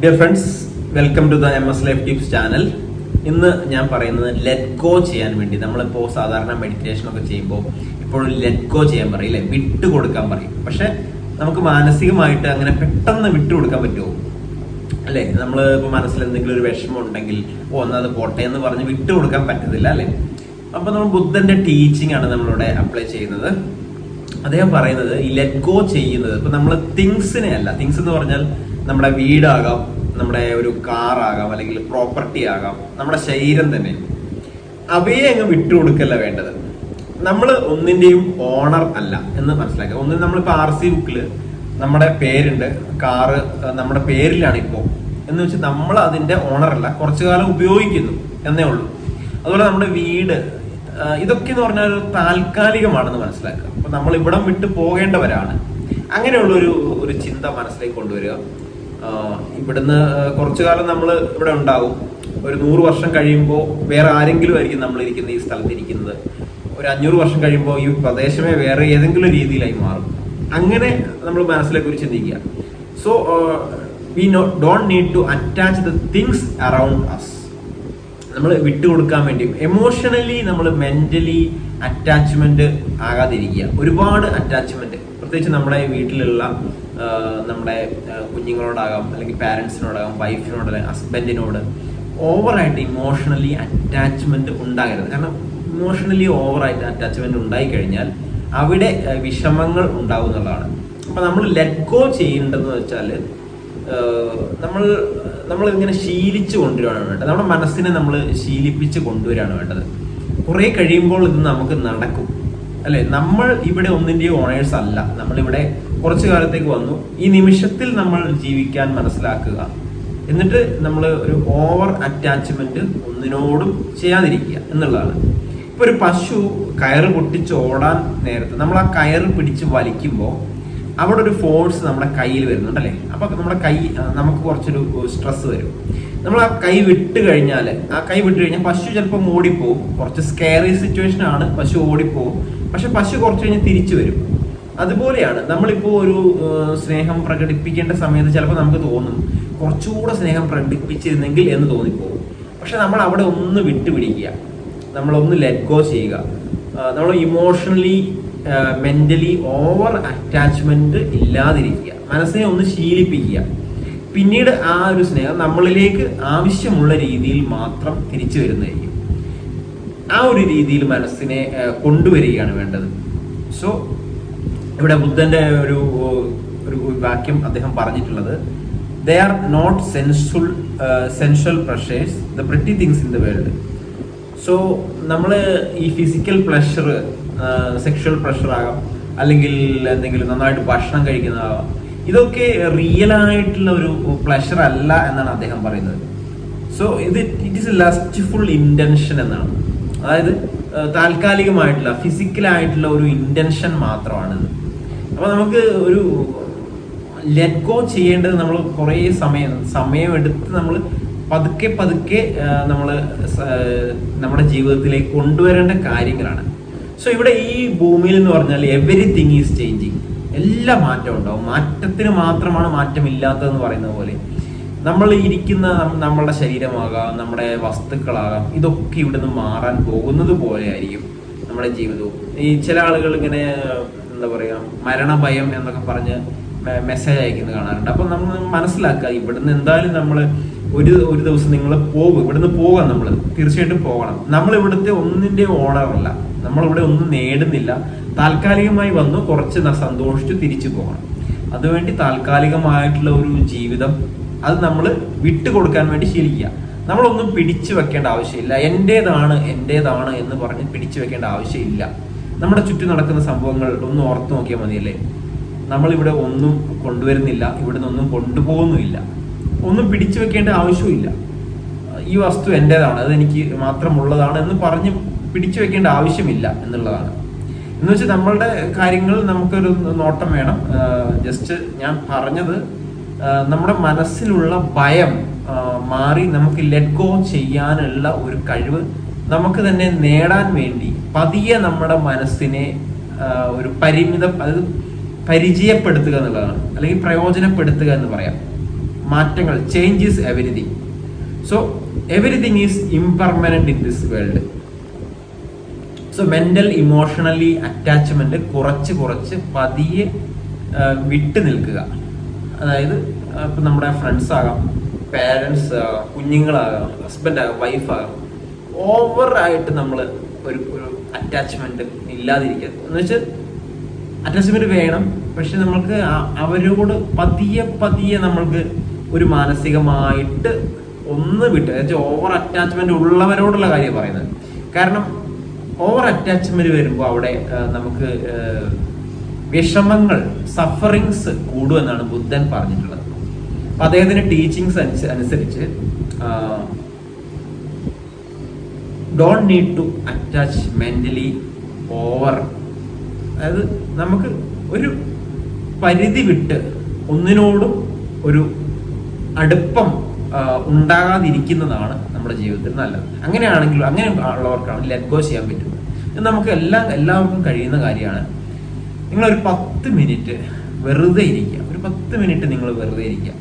Dear friends welcome to the M S life tips channel ഇന്ന് ഞാൻ പറയുന്നത് let go ചെയ്യാൻ വേണ്ടി. നമ്മളിപ്പോൾ സാധാരണ മെഡിറ്റേഷൻ ഒക്കെ ചെയ്യുമ്പോൾ ഇപ്പോഴും ലെറ്റ് ഗോ ചെയ്യാൻ പറയും അല്ലേ? വിട്ടു കൊടുക്കാൻ പറയും. പക്ഷെ നമുക്ക് മാനസികമായിട്ട് അങ്ങനെ പെട്ടെന്ന് വിട്ടു കൊടുക്കാൻ പറ്റുമോ? അല്ലേ? നമ്മൾ ഇപ്പോൾ മനസ്സിൽ എന്തെങ്കിലും ഒരു വിഷമം ഉണ്ടെങ്കിൽ ഓ എന്നാൽ അത് പോട്ടെ എന്ന് പറഞ്ഞ് വിട്ടു കൊടുക്കാൻ പറ്റത്തില്ല അല്ലേ? അപ്പോൾ നമ്മൾ ബുദ്ധന്റെ ടീച്ചിങ് ആണ് നമ്മളിവിടെ അപ്ലൈ ചെയ്യുന്നത്. അദ്ദേഹം പറയുന്നത് ഈ ലെറ്റ് ഗോ ചെയ്യുന്നത് ഇപ്പൊ നമ്മൾ തിങ്സിനെ അല്ല തിങ്സ് എന്ന് പറഞ്ഞാൽ നമ്മുടെ വീടാകാം നമ്മുടെ ഒരു കാറാകാം അല്ലെങ്കിൽ പ്രോപ്പർട്ടി ആകാം നമ്മുടെ ശരീരം തന്നെ. അവയെ അങ്ങ് വിട്ടുകൊടുക്കല്ല വേണ്ടത്? നമ്മൾ ഒന്നിന്റെയും ഓണർ അല്ല എന്ന് മനസ്സിലാക്കുക. ഒന്നിന് നമ്മളിപ്പോൾ ആർ സി ബുക്കിൽ നമ്മുടെ പേരുണ്ട് കാറ് നമ്മുടെ പേരിലാണ് ഇപ്പോൾ എന്ന് വെച്ചാൽ നമ്മൾ അതിന്റെ ഓണർ അല്ല കുറച്ചു കാലം ഉപയോഗിക്കുന്നു എന്നേ ഉള്ളൂ. അതുപോലെ നമ്മുടെ വീട് ഇതൊക്കെ എന്ന് പറഞ്ഞാൽ ഒരു താൽക്കാലികമാണെന്ന് മനസ്സിലാക്കുക. അപ്പം നമ്മൾ ഇവിടം വിട്ട് പോകേണ്ടവരാണ്. അങ്ങനെയുള്ള ഒരു ചിന്ത മനസ്സിലേക്ക് കൊണ്ടുവരിക. ഇവിടുന്ന് കുറച്ചു കാലം നമ്മൾ ഇവിടെ ഉണ്ടാവും. ഒരു നൂറ് വർഷം കഴിയുമ്പോൾ വേറെ ആരെങ്കിലും ആയിരിക്കും നമ്മൾ ഇരിക്കുന്ന ഈ സ്ഥലത്ത് ഇരിക്കുന്നത്. ഒരു അഞ്ഞൂറ് വർഷം കഴിയുമ്പോൾ ഈ പ്രദേശമേ വേറെ ഏതെങ്കിലും രീതിയിലായി മാറും. അങ്ങനെ നമ്മൾ മനസ്സിലെ കുറിച്ച് ചിന്തിക്കുക. So we know don't need to attach the things around us നമ്മൾ വിട്ടുകൊടുക്കാൻ വേണ്ടി എമോഷണലി നമ്മൾ മെന്റലി അറ്റാച്ച്മെന്റ് ആകാതിരിക്കുക. ഒരുപാട് അറ്റാച്ച്മെന്റ് പ്രത്യേകിച്ച് നമ്മുടെ വീട്ടിലുള്ള നമ്മുടെ കുഞ്ഞുങ്ങളോടാകാം അല്ലെങ്കിൽ പാരൻസിനോടാകാം വൈഫിനോട് അല്ലെങ്കിൽ ഹസ്ബൻഡിനോട് ഓവറായിട്ട് ഇമോഷണലി അറ്റാച്ച്മെന്റ് ഉണ്ടാകരുത്. കാരണം ഇമോഷണലി ഓവറായിട്ട് അറ്റാച്ച്മെന്റ് ഉണ്ടായിക്കഴിഞ്ഞാൽ അവിടെ വിഷമങ്ങൾ ഉണ്ടാവും എന്നുള്ളതാണ്. അപ്പം നമ്മൾ ലെറ്റ് ഗോ ചെയ്യേണ്ടതെന്ന് വെച്ചാൽ നമ്മൾ നമ്മൾ ഇങ്ങനെ ശീലിച്ച് കൊണ്ടുവരികയാണ് വേണ്ടത്. നമ്മുടെ മനസ്സിനെ നമ്മൾ ശീലിപ്പിച്ച് കൊണ്ടുവരികയാണ് വേണ്ടത്. കുറേ കഴിയുമ്പോൾ ഇത് നമുക്ക് നടക്കും. അല്ലേ? നമ്മൾ ഇവിടെ ഒന്നിന്റെയും ഓണേഴ്സ് അല്ല. നമ്മളിവിടെ കുറച്ചു കാലത്തേക്ക് വന്നു. ഈ നിമിഷത്തിൽ നമ്മൾ ജീവിക്കാൻ മനസ്സിലാക്കുക. എന്നിട്ട് നമ്മൾ ഒരു ഓവർ അറ്റാച്ച്മെന്റ് ഒന്നിനോടും ചെയ്യാതിരിക്കുക എന്നുള്ളതാണ്. ഇപ്പൊ ഒരു പശു കയറ് പൊട്ടിച്ച് ഓടാൻ നേരത്ത് നമ്മൾ ആ കയറ് പിടിച്ച് വലിക്കുമ്പോൾ അവിടെ ഒരു ഫോഴ്സ് നമ്മുടെ കയ്യിൽ വരുന്നുണ്ട് അല്ലേ? അപ്പൊ നമ്മുടെ കൈ നമുക്ക് കുറച്ചൊരു സ്ട്രെസ് വരും. നമ്മൾ ആ കൈ വിട്ട് കഴിഞ്ഞാൽ ആ കൈ വിട്ട് കഴിഞ്ഞാൽ പശു ചിലപ്പോൾ ഓടിപ്പോവും കുറച്ച് സ്കെയറി സിറ്റുവേഷൻ ആണ്. പശു ഓടിപ്പോവും. പക്ഷെ പശു കുറച്ച് കഴിഞ്ഞ് തിരിച്ചു വരും. അതുപോലെയാണ്. നമ്മളിപ്പോൾ ഒരു സ്നേഹം പ്രകടിപ്പിക്കേണ്ട സമയത്ത് ചിലപ്പോൾ നമുക്ക് തോന്നും കുറച്ചുകൂടെ സ്നേഹം പ്രകടിപ്പിച്ചിരുന്നെങ്കിൽ എന്ന് തോന്നിപ്പോകും. പക്ഷെ നമ്മൾ അവിടെ ഒന്ന് വിട്ടുപിടിക്കുക. നമ്മളൊന്ന് ലെറ്റ് ഗോ ചെയ്യുക. നമ്മൾ ഇമോഷണലി മെന്റലി ഓവർ അറ്റാച്ച്മെന്റ് ഇല്ലാതിരിക്കുക. മനസ്സിനെ ഒന്ന് ശീലിപ്പിക്കുക. പിന്നീട് ആ ഒരു സ്നേഹം നമ്മളിലേക്ക് ആവശ്യമുള്ള രീതിയിൽ മാത്രം തിരിച്ചു വരുന്നതായിരിക്കും. ആ ഒരു രീതിയിൽ മനസ്സിനെ കൊണ്ടുവരികയാണ് വേണ്ടത്. സോ ഇവിടെ ബുദ്ധന്റെ ഒരു ഒരു വാക്യം അദ്ദേഹം പറഞ്ഞിട്ടുള്ളത്. They are not sensual sensual pleasures the pretty things in the world so നമ്മൾ ഈ ഫിസിക്കൽ പ്ലഷർ സെക്ഷൽ പ്രഷർ ആകാം അല്ലെങ്കിൽ എന്തെങ്കിലും നന്നായിട്ട് ഭക്ഷണം കഴിക്കുന്നതാകാം ഇതൊക്കെ റിയൽ ആയിട്ടുള്ള ഒരു പ്ലഷർ അല്ല എന്നാണ് അദ്ദേഹം പറയുന്നത്. സോ ഇത് it is a lustful intention എന്നാണ്. അതായത് ആ, താൽക്കാലികമായിട്ടുള്ള ഫിസിക്കലായിട്ടുള്ള ഒരു ഇന്റൻഷൻ മാത്രമാണിത്. അപ്പൊ നമുക്ക് ഒരു ലെറ്റ് ഗോ ചെയ്യേണ്ടത് നമ്മൾ കുറേ സമയം സമയമെടുത്ത് നമ്മൾ പതുക്കെ പതുക്കെ നമ്മൾ നമ്മുടെ ജീവിതത്തിലേക്ക് കൊണ്ടുവരേണ്ട കാര്യങ്ങളാണ്. സോ ഇവിടെ ഈ ഭൂമിയിൽ എന്ന് പറഞ്ഞാൽ എവറിത്തിങ് ഈസ് ചേഞ്ചിങ് എല്ലാ മാറ്റവും ഉണ്ടാവും. മാറ്റത്തിന് മാത്രമാണ് മാറ്റമില്ലാത്തതെന്ന് പറയുന്ന പോലെ. നമ്മൾ ഇരിക്കുന്ന നമ്മളുടെ ശരീരമാകാം നമ്മുടെ വസ്തുക്കളാകാം ഇതൊക്കെ ഇവിടുന്ന് മാറാൻ പോകുന്നത് പോലെ ആയിരിക്കും നമ്മുടെ ജീവിതവും. ഈ ചില ആളുകൾ ഇങ്ങനെ എന്താ പറയാ മരണഭയം എന്നൊക്കെ പറഞ്ഞ് മെസ്സേജ് അയക്കുന്നത് കാണാറുണ്ട്. അപ്പൊ നമ്മൾ മനസ്സിലാക്കുക ഇവിടുന്ന് എന്തായാലും നമ്മൾ ഒരു ഒരു ദിവസം നിങ്ങൾ പോകും. ഇവിടുന്ന് പോകാം നമ്മൾ തീർച്ചയായിട്ടും പോകണം. നമ്മൾ ഇവിടുത്തെ ഒന്നിന്റെ ഓണറല്ല നമ്മൾ ഇവിടെ ഒന്നും നേടുന്നില്ല. താൽക്കാലികമായി വന്നു കുറച്ച് സന്തോഷിച്ചു തിരിച്ചു പോകണം. അതുവേണ്ടി താൽക്കാലികമായിട്ടുള്ള ഒരു ജീവിതം അത് നമ്മൾ വിട്ടുകൊടുക്കാൻ വേണ്ടി ശീലിക്കുക. നമ്മളൊന്നും പിടിച്ചു വെക്കേണ്ട ആവശ്യമില്ല. എന്റേതാണ് എന്റേതാണ് എന്ന് പറഞ്ഞ് പിടിച്ചു വെക്കേണ്ട ആവശ്യമില്ല. നമ്മുടെ ചുറ്റും നടക്കുന്ന സംഭവങ്ങൾ ഒന്ന് ഓർത്ത് നോക്കിയാൽ മതിയല്ലേ? നമ്മളിവിടെ ഒന്നും കൊണ്ടുവരുന്നില്ല ഇവിടെ നിന്നൊന്നും കൊണ്ടുപോകുന്നുമില്ല. ഒന്നും പിടിച്ചു വെക്കേണ്ട ആവശ്യമില്ല ഈ വസ്തു എന്റെതാണ് അതെനിക്ക് മാത്രമുള്ളതാണ് എന്ന് പറഞ്ഞ് പിടിച്ചു വെക്കേണ്ട ആവശ്യമില്ല എന്നുള്ളതാണ്. എന്ന് വെച്ചാൽ നമ്മളുടെ കാര്യങ്ങൾ നമുക്കൊരു നോട്ടം വേണം. ജസ്റ്റ് ഞാൻ പറഞ്ഞത് നമ്മുടെ മനസ്സിലുള്ള ഭയം മാറി നമുക്ക് ലെറ്റ് ഗോ ചെയ്യാനുള്ള ഒരു കഴിവ് നമുക്ക് തന്നെ നേടാൻ വേണ്ടി പതിയെ നമ്മുടെ മനസ്സിനെ ഒരു പരിമിതം അത് പരിചയപ്പെടുത്തുക എന്നുള്ളതാണ്. അല്ലെങ്കിൽ പ്രയോജനപ്പെടുത്തുക എന്ന് പറയാം. മാറ്റങ്ങൾ changes everything so everything is impermanent in this world so mental emotionally attachment കുറച്ച് കുറച്ച് പതിയെ വിട്ടു നിൽക്കുക. അതായത് ഇപ്പം നമ്മുടെ ഫ്രണ്ട്സ് ആകാം പേരൻസ് ആകാം കുഞ്ഞുങ്ങളാകാം ഹസ്ബൻഡ് ആകാം വൈഫാകാം ഓവറായിട്ട് നമ്മൾ ഒരു ഒരു അറ്റാച്ച്മെന്റ് ഇല്ലാതിരിക്കുക. എന്ന് വെച്ചാൽ അറ്റാച്ച്മെന്റ് വേണം. പക്ഷെ നമ്മൾക്ക് അവരോട് പതിയെ പതിയെ നമ്മൾക്ക് ഒരു മാനസികമായിട്ട് ഒന്ന് വിട്ട് വെച്ചാൽ ഓവർ അറ്റാച്ച്മെന്റ് ഉള്ളവരോടുള്ള കാര്യം പറയുന്നത്. കാരണം ഓവർ അറ്റാച്ച്മെന്റ് വരുമ്പോൾ അവിടെ നമുക്ക് വിഷമങ്ങൾ സഫറിങ്സ് കൂടുമെന്നാണ് ബുദ്ധൻ പറഞ്ഞിട്ടുള്ളത്. അപ്പൊ അദ്ദേഹത്തിന്റെ ടീച്ചിങ്സ് അനുസരിച്ച് don't need to attach mentally over അതായത് നമുക്ക് ഒരു പരിധി വിട്ട് ഒന്നിനോടും ഒരു അടുപ്പം ഉണ്ടാകാതിരിക്കുന്നതാണ് നമ്മുടെ ജീവിതത്തിൽ നല്ലത്. അങ്ങനെയാണെങ്കിൽ അങ്ങനെ ഉള്ളവർക്കാണ് ലെറ്റ് ഗോ ചെയ്യാൻ പറ്റുന്നത്. ഇത് നമുക്ക് എല്ലാ എല്ലാവർക്കും കഴിയുന്ന കാര്യമാണ്. നിങ്ങളൊരു പത്ത് മിനിറ്റ് വെറുതെ ഇരിക്കുക. ഒരു പത്ത് മിനിറ്റ് നിങ്ങൾ വെറുതെ ഇരിക്കുക.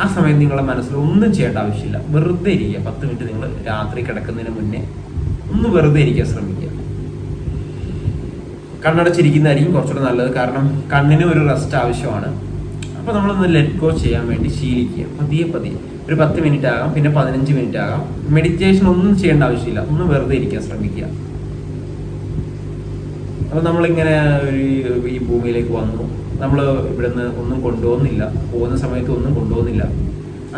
ആ സമയത്ത് നിങ്ങളുടെ മനസ്സിൽ ഒന്നും ചെയ്യേണ്ട ആവശ്യമില്ല. വെറുതെ ഇരിക്കുക. പത്ത് മിനിറ്റ് നിങ്ങൾ രാത്രി കിടക്കുന്നതിന് മുന്നേ ഒന്ന് വെറുതെ ഇരിക്കാൻ ശ്രമിക്കുക. കണ്ണടച്ചിരിക്കുന്നതായിരിക്കും കുറച്ചുകൂടെ നല്ലത്. കാരണം കണ്ണിന് ഒരു റെസ്റ്റ് ആവശ്യമാണ്. അപ്പൊ നമ്മളൊന്ന് ലെറ്റ് ഗോ ചെയ്യാൻ വേണ്ടി ശീലിക്കുക. പതിയെ പതിയെ. ഒരു പത്ത് മിനിറ്റ് ആകാം. പിന്നെ പതിനഞ്ച് മിനിറ്റ് ആകാം. മെഡിറ്റേഷൻ ഒന്നും ചെയ്യേണ്ട ആവശ്യമില്ല. ഒന്ന് വെറുതെ ഇരിക്കാൻ ശ്രമിക്കുക. അപ്പൊ നമ്മളിങ്ങനെ ഒരു ഈ ഭൂമിയിലേക്ക് വന്നു. നമ്മൾ ഇവിടുന്ന് ഒന്നും കൊണ്ടുപോകുന്നില്ല. പോകുന്ന സമയത്ത് ഒന്നും കൊണ്ടുപോകുന്നില്ല.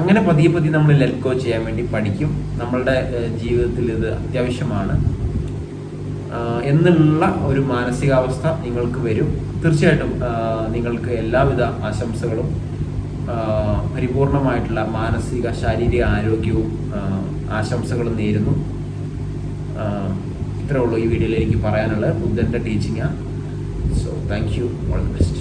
അങ്ങനെ പതിയെ പതിയെ നമ്മൾ ലെൽക്കോ ചെയ്യാൻ വേണ്ടി പഠിക്കും. നമ്മളുടെ ജീവിതത്തിൽ ഇത് അത്യാവശ്യമാണ്. എന്നുള്ള ഒരു മാനസികാവസ്ഥ നിങ്ങൾക്ക് വരും. തീർച്ചയായിട്ടും നിങ്ങൾക്ക് എല്ലാവിധ ആശംസകളും പരിപൂർണമായിട്ടുള്ള മാനസിക ശാരീരിക ആരോഗ്യവും ആശംസകളും നേരുന്നു. ഇത്രേ ഉള്ളൂ ഈ വീഡിയോയിൽ എനിക്ക് പറയാനുള്ളത്. ബുദ്ധന്റെ ടീച്ചിങ്ങാണ് so thank you all the best